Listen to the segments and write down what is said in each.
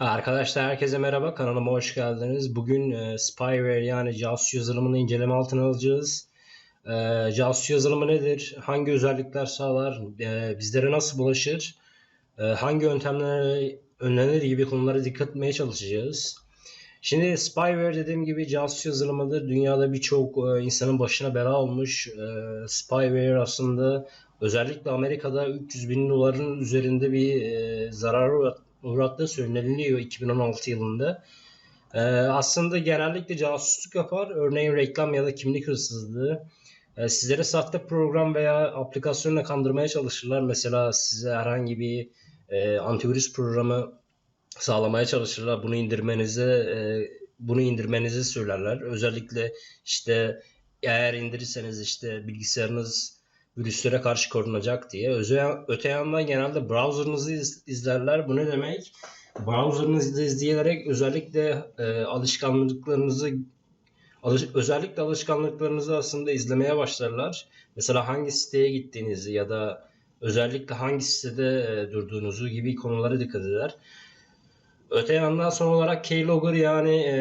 Arkadaşlar herkese merhaba kanalıma hoş geldiniz. Bugün e, spyware yani casus yazılımını inceleme altına alacağız. E, casus yazılımı nedir? Hangi özellikler sağlar? E, bizlere nasıl bulaşır? E, hangi yöntemler önlenir gibi konulara dikkat etmeye çalışacağız. Şimdi spyware dediğim gibi casus yazılımıdır. Dünyada birçok e, insanın başına bela olmuş. E, spyware aslında özellikle Amerika'da 300 bin doların üzerinde bir e, zarar uğrattığı söyleniliyor 2016 yılında. Ee, aslında genellikle casusluk yapar. Örneğin reklam ya da kimlik hırsızlığı. Ee, sizlere sahte program veya aplikasyonla kandırmaya çalışırlar. Mesela size herhangi bir e, antivirüs programı sağlamaya çalışırlar. Bunu indirmenize e, bunu indirmenizi söylerler. Özellikle işte eğer indirirseniz işte bilgisayarınız virüslere karşı korunacak diye. Öze, öte yandan genelde browser'ınızı iz, izlerler. Bu ne demek? Browser'ınızı izleyerek özellikle e, alışkanlıklarınızı alış, özellikle alışkanlıklarınızı aslında izlemeye başlarlar. Mesela hangi siteye gittiğinizi ya da özellikle hangi sitede e, durduğunuzu gibi konulara dikkat eder. Öte yandan son olarak keylogger yani e,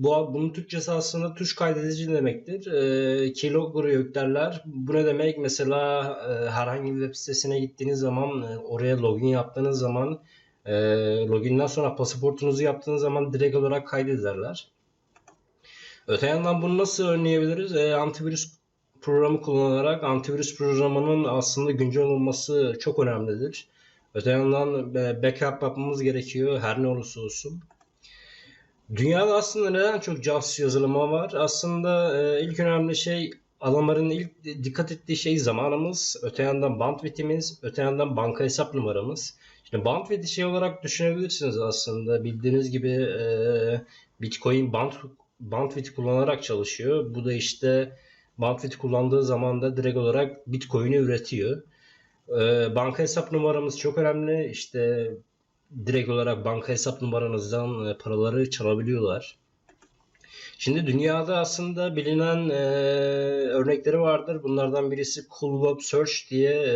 bu bunun Türkçesi aslında tuş kaydedici demektir. E, keylogger'ı yüklerler. Bu ne demek? Mesela e, herhangi bir web sitesine gittiğiniz zaman e, oraya login yaptığınız zaman e, loginden sonra pasaportunuzu yaptığınız zaman direkt olarak kaydederler. Öte yandan bunu nasıl önleyebiliriz? E, antivirüs programı kullanarak antivirüs programının aslında güncel olması çok önemlidir. Öte yandan e, backup yapmamız gerekiyor her ne olursa olsun. Dünyada aslında neden çok casus yazılımı var? Aslında e, ilk önemli şey adamların ilk dikkat ettiği şey zamanımız, öte yandan bandwidth'imiz, öte yandan banka hesap numaramız. Şimdi bandwidth şey olarak düşünebilirsiniz aslında. Bildiğiniz gibi e, Bitcoin band, bandwidth kullanarak çalışıyor. Bu da işte bandwidth kullandığı zaman da direkt olarak Bitcoin'i üretiyor. E, banka hesap numaramız çok önemli. İşte direkt olarak banka hesap numaranızdan e, paraları çalabiliyorlar. Şimdi dünyada aslında bilinen e, örnekleri vardır. Bunlardan birisi Cool Web Search diye e,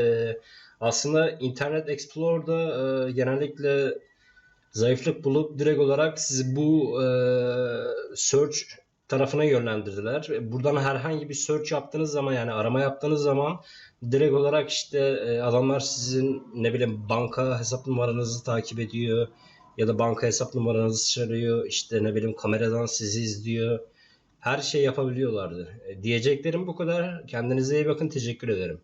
aslında Internet Explorer'da e, genellikle zayıflık bulup direkt olarak sizi bu e, search tarafına yönlendirdiler. Buradan herhangi bir search yaptığınız zaman yani arama yaptığınız zaman direkt olarak işte e, adamlar sizin ne bileyim banka hesap numaranızı takip ediyor ya da banka hesap numaranızı çağırıyor işte ne bileyim kameradan sizi izliyor her şey yapabiliyorlardı. E, diyeceklerim bu kadar. Kendinize iyi bakın. Teşekkür ederim.